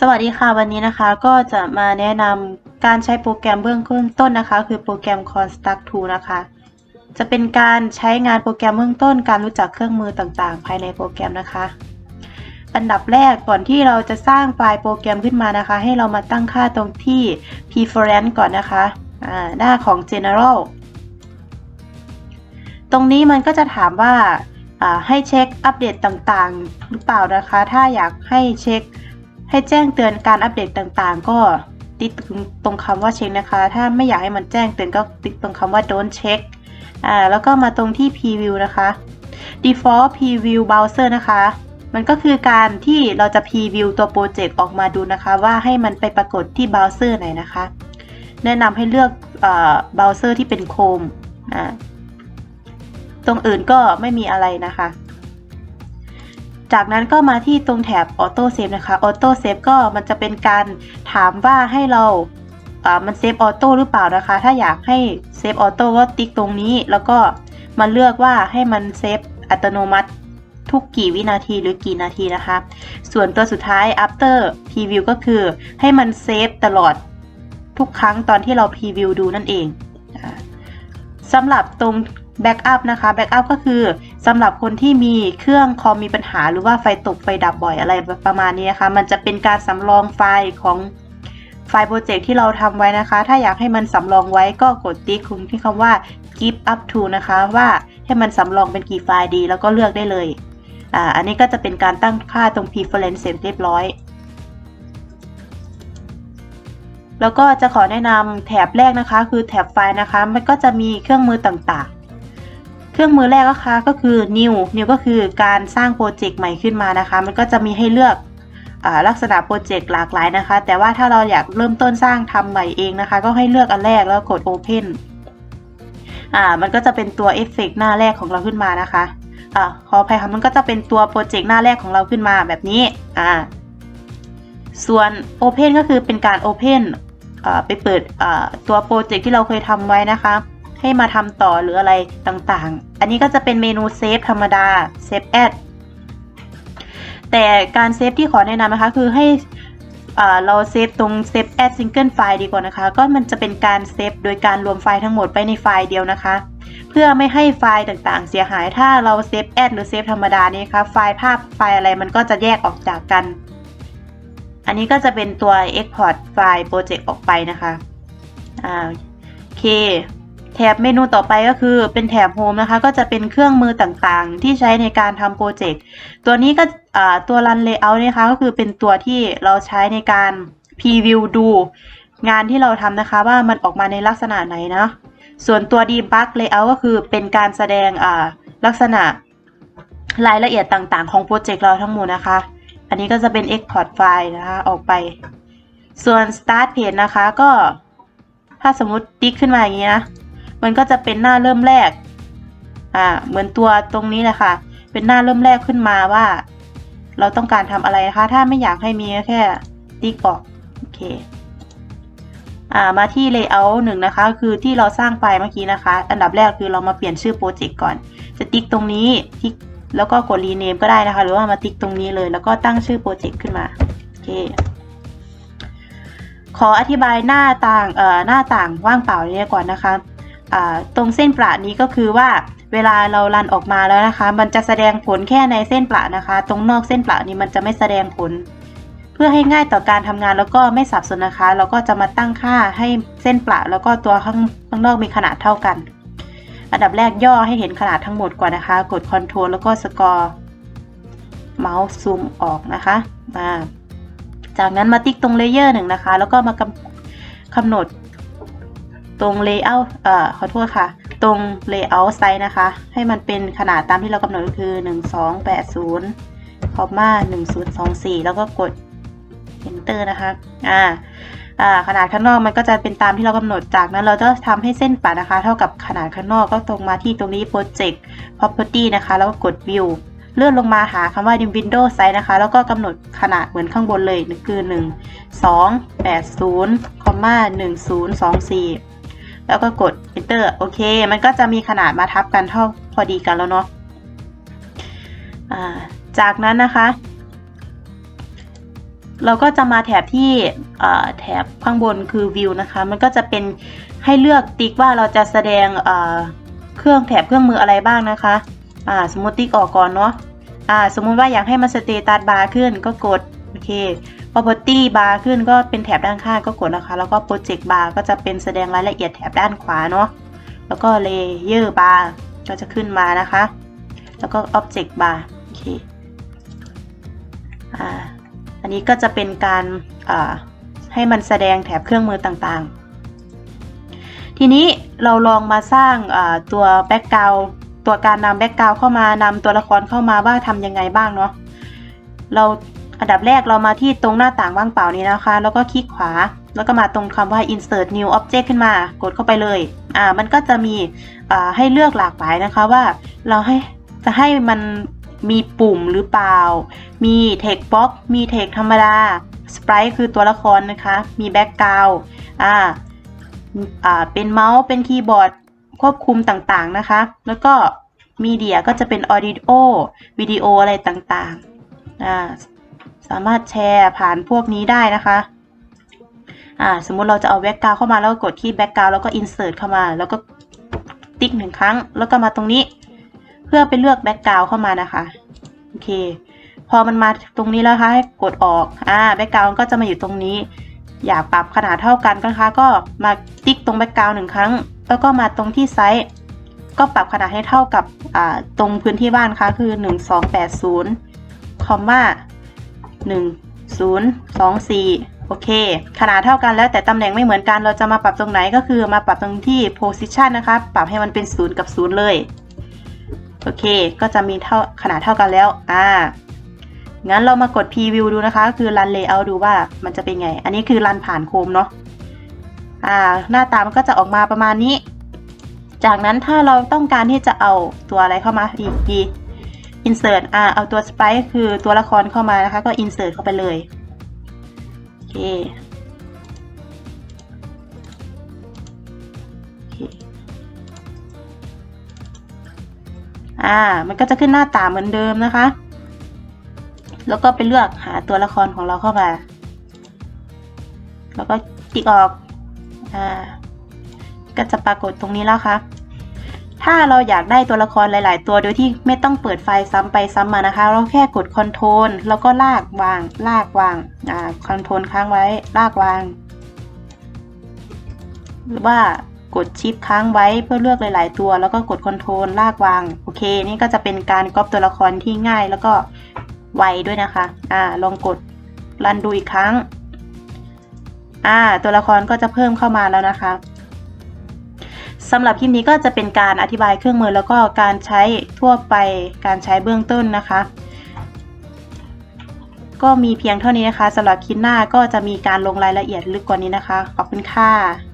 สวัสดีค่ะวันนี้นะคะก็จะมาแนะนำการใช้โปรแกรมเบื้องต้นนะคะ คือโปรแกรม Construct Tool นะคะ จะเป็นการใช้งานโปรแกรมเบื้องต้น การรู้จักเครื่องมือต่างๆ ภายในโปรแกรมนะคะ อันดับแรกก่อนที่เราจะสร้างไฟล์โปรแกรมขึ้นมานะคะ ให้เรามาตั้งค่าตรงที่ preference ก่อนนะคะอ่าหน้าของ general ตรงนี้มันก็จะถามว่าอ่าให้เช็คอัปเดตต่างๆ หรือเปล่านะคะ ถ้าอยากให้เช็ค ให้แจ้งเตือนการอัปเดตต่างๆ ก็ติ๊กตรงคำว่าเช็คนะคะ ถ้าไม่อยากให้มันแจ้งเตือนก็ติ๊กตรงคำว่า don't check อ่าแล้วก็มาตรงที่ preview นะคะ default preview browser นะคะ มันก็คือการที่เราจะ preview ตัวโปรเจกต์ออกมาดูนะคะ ว่าให้มันไปปรากฏที่เบราว์เซอร์ไหนนะคะ แนะนำให้เลือกเบราว์เซอร์ที่เป็น Chrome อ่าตรงอื่นก็ไม่มีอะไรนะคะ จากนั้นก็มาที่ตรงแถบ Auto Save นะคะ Auto Save ก็มันจะเป็นการถามว่าให้เราอ่ามันเซฟออโต้หรือเปล่านะคะ ถ้าอยากให้เซฟออโต้ก็ติ๊กตรงนี้ แล้วก็มาเลือกว่าให้มันเซฟอัตโนมัติทุกกี่วินาทีหรือกี่นาทีนะคะ ส่วนตัวสุดท้าย after preview ก็คือให้มันเซฟตลอดทุกครั้งตอนที่เรา preview ดูนั่นเองสำหรับตรง Backup นะคะ Backup ก็คือ สำหรับคนที่มีเครื่องคอมมีปัญหาหรือว่าไฟตกไฟดับบ่อยอะไรประมาณนี้นะคะมันจะเป็นการสำรองไฟของไฟล์โปรเจกต์ที่เราทำไว้นะคะ ถ้าอยากให้มันสำรองไว้ก็กดติ๊กคุณที่คำว่า keep up to นะคะว่าให้มันสำรองเป็นกี่ไฟล์ดี แล้วก็เลือกได้เลย อ่า อันนี้ก็จะเป็นการตั้งค่าตรง preference เสร็จเรียบร้อย แล้วก็จะขอแนะนำแถบแรกนะคะ คือแถบไฟล์นะคะ มันก็จะมีเครื่องมือต่างๆ เครื่องมือแรกนะคะก็คือ new new ก็คือการสร้างโปรเจกต์ใหม่ขึ้นมานะคะ มันก็จะมีให้เลือกอลักษณะโปรเจกต์หลากหลายนะคะ แต่ว่าถ้าเราอยากเริ่มต้นสร้างทำใหม่เองนะคะ ก็ให้เลือกอันแรกแล้วกด open อ่า มันก็จะเป็นตัวเอฟเฟกหน้าแรกของเราขึ้นมานะคะอ่าขออภัยค่ะมันก็จะเป็นตัวโปรเจกต์หน้าแรกของเราขึ้นมาแบบนี้อ่าส่วน Open ก็คือเป็นการ Open อ่าไปเปิดอ่าตัวโปรเจกต์ที่เราเคยทำไว้นะคะ ให้มาทำต่อหรืออะไรต่างๆ อันนี้ก็จะเป็นเมนูเซฟธรรมดาเซฟแอดแต่การเซฟที่ขอแนะนำนะคะคือให้เราเซฟตรงเซฟแอดซิงเกิลไฟล์ดีกว่านะคะ ก็มันจะเป็นการเซฟโดยการรวมไฟล์ทั้งหมดไปในไฟล์เดียวนะคะ เพื่อไม่ให้ไฟล์ต่างๆ เสียหายถ้าเราเซฟแอดหรือเซฟธรรมดานี่คะไฟล์ภาพไฟล์อะไรมันก็จะแยกออกจากกัน อันนี้ก็จะเป็นตัว Export ไฟล์โปรเจกต์ออกไปนะคะอ่าโอเค แถบเมนูต่อไปก็คือเป็นแถบ Home นะคะ ก็จะเป็นเครื่องมือต่างๆ ที่ใช้ในการทำโปรเจกต์ตัวนี้ก็ตัว Run Layout นะคะก็คือเป็นตัวที่เราใช้ในการ Preview ดูงานที่เราทำนะคะว่ามันออกมาในลักษณะไหนนะ ส่วนตัว Debug Layout ก็คือเป็นการแสดงลักษณะรายละเอียดต่างๆ ของโปรเจกต์เราทั้งหมดนะคะ อันนี้ก็จะเป็น Export ไฟล์นะคะออกไป ส่วน Start Page นะคะก็ถ้าสมมติติ๊กขึ้นมาอย่างนี้นะ มันก็จะเป็นหน้าเริ่มแรก อ่า เหมือนตัวตรงนี้แหละค่ะ เป็นหน้าเริ่มแรกขึ้นมาว่า เราต้องการทำอะไรนะคะ ถ้าไม่อยากให้มีก็แค่ติ๊กออก โอเค อ่า มาที่ layout หนึ่งนะคะ คือที่เราสร้างไฟล์เมื่อกี้นะคะ อันดับแรกคือเรามาเปลี่ยนชื่อโปรเจกต์ก่อน จะติ๊กตรงนี้ ติ๊ก แล้วก็กด rename ก็ได้นะคะ หรือว่ามาติ๊กตรงนี้เลย แล้วก็ตั้งชื่อโปรเจกต์ขึ้นมา โอเคขออธิบายหน้าต่างเอ่อหน้าต่างว่างเปล่านี้ก่อนนะคะ ตรงเส้นประนี้ก็คือว่าเวลาเรารันออกมาแล้วนะคะ มันจะแสดงผลแค่ในเส้นประนะคะ ตรงนอกเส้นประนี้มันจะไม่แสดงผล เพื่อให้ง่ายต่อการทำงานแล้วก็ไม่สับสนนะคะ เราก็จะมาตั้งค่าให้เส้นประแล้วก็ตัวข้างข้างนอกมีขนาดเท่ากัน อันดับแรกย่อให้เห็นขนาดทั้งหมดก่อนนะคะ กด Ctrl แล้วก็สกอร์เมาส์ซูมออกนะคะมาจากนั้นมาติ๊กตรงเลเยอร์หนึ่งนะคะ แล้วก็มากำกำหนด ตรง layout เอ่อขอโทษค่ะ ตรง layout size นะคะ ให้มันเป็นขนาดตามที่เรากำหนดก็คือ 1280คอมมา1024 แล้วก็กด enter นะคะอ่าอ่าขนาดข้างนอกมันก็จะเป็นตามที่เรากำหนดจากนั้นเราจะทำให้เส้นปัดนะคะ เท่ากับขนาดข้างนอกก็ตรงมาที่ตรงนี้ project property นะคะ แล้วก็กด view เลื่อนลงมาหาคำว่า window size นะคะ แล้วก็กำหนดขนาดเหมือนข้างบนเลยคือ 1 2 8 0คอมมา1024 แล้วก็กด enter โอเค มันก็จะมีขนาดมาทับกันเท่าพอดีกันแล้วเนาะจากนั้นนะคะ เราก็จะมาแถบที่แถบข้างบนคือ view นะคะ มันก็จะเป็นให้เลือกติ๊กว่าเราจะแสดงเครื่องแถบเครื่องมืออะไรบ้างนะคะสมมติติ๊กออกก่อนเนาะสมมุติว่าอยากให้มันสเตตัสบาร์ขึ้นก็กด โอเค property bar ขึ้นก็เป็นแถบด้านข้างก็กดนะคะ แล้วก็ project bar ก็จะเป็นแสดงรายละเอียดแถบด้านขวาเนาะ แล้วก็ layer bar ก็จะขึ้นมานะคะ แล้วก็ object bar โอเค อ่า อันนี้ก็จะเป็นการอ่าให้มันแสดงแถบเครื่องมือต่างๆ ทีนี้เราลองมาสร้างอ่าตัว background ตัวการนำ background เข้ามานำตัวละครเข้ามาว่าทำยังไงบ้างเนาะ เรา อันดับแรกเรามาที่ตรงหน้าต่างว่างเปล่านี้นะคะ แล้วก็คลิกขวา แล้วก็มาตรงคำว่า insert new object ขึ้นมา กดเข้าไปเลย อ่า มันก็จะมีอ่าให้เลือกหลากหลายนะคะว่าเราให้จะให้มันมีปุ่มหรือเปล่า มี text box มี text ธรรมดา sprite คือตัวละครนะคะ มี background อ่า อ่า เป็นเมาส์ เป็นคีย์บอร์ด ควบคุมต่างๆนะคะ แล้วก็มีเดียก็จะเป็น audio วิดีโออะไรต่างๆ อ่า สามารถแชร์ผ่านพวกนี้ได้นะคะอ่าสมมุติเราจะเอาแบ็กกราวเข้ามาแล้วก็กดที่แบ็กกราวแล้วก็ insert เข้ามา แล้วก็ติ๊กหนึ่งครั้ง แล้วก็มาตรงนี้ เพื่อไปเลือกแบ็กกราวเข้ามานะคะโอเค พอมันมาตรงนี้แล้วคะให้กดออกอ่าแบ็กกราวก็จะมาอยู่ตรงนี้ อยากปรับขนาดเท่ากันนะคะ ก็มาติ๊กตรงแบ็กกราวหนึ่งครั้ง แล้วก็มาตรงที่ไซส์ก็ปรับขนาดให้เท่ากับตรงพื้นที่บ้านคะคือ 1280คอมว่า หนึ่งศูนย์สองสี่โอเค ขนาดเท่ากันแล้วแต่ตำแหน่งไม่เหมือนกัน เราจะมาปรับตรงไหนก็คือมาปรับตรงที่ position นะคะ ปรับให้มันเป็นศูนย์กับศูนย์เลย โอเค ก็จะมีเท่าขนาดเท่ากันแล้ว อ่า งั้นเรามากด preview ดูนะคะ ก็คือ run layout ดูว่ามันจะเป็นไง อันนี้คือ run ผ่านโคมเนาะ อ่า หน้าตามันก็จะออกมาประมาณนี้ จากนั้นถ้าเราต้องการที่จะเอาตัวอะไรเข้ามาอีกที insert อ่า เอาตัว sprite คือตัวละครเข้ามานะคะ ก็ insert เข้าไปเลยโอเคโอเค อ่า มันก็จะขึ้นหน้าตาเหมือนเดิมนะคะ แล้วก็ไปเลือกหาตัวละครของเราเข้ามา แล้วก็ติ๊กออก อ่า ก็จะปรากฏตรงนี้แล้วค่ะ ถ้าเราอยากได้ตัวละครหลาย ๆ ตัวโดยที่ไม่ต้องเปิดไฟซ้ำไปซ้ำมานะคะ เราแค่กด Ctrl แล้วก็ลากวาง ลากวางอ่า Ctrl ค้างไว้ ลากวาง หรือว่ากดชิปค้างไว้เพื่อเลือกหลาย ๆ ตัว แล้วก็กด Ctrl ลากวาง โอเค นี่ก็จะเป็นการก๊อปตัวละครที่ง่ายแล้วก็ไวด้วยนะคะ อ่า ลองกดรันดูอีกครั้ง อ่า ตัวละครก็จะเพิ่มเข้ามาแล้วนะคะ สำหรับคลิปนี้ก็จะเป็นการอธิบายเครื่องมือแล้วก็การใช้ทั่วไปการใช้เบื้องต้นนะคะ ก็มีเพียงเท่านี้นะคะสำหรับคลิปหน้าก็จะมีการลงรายละเอียดลึกกว่านี้นะคะ ขอบคุณค่ะ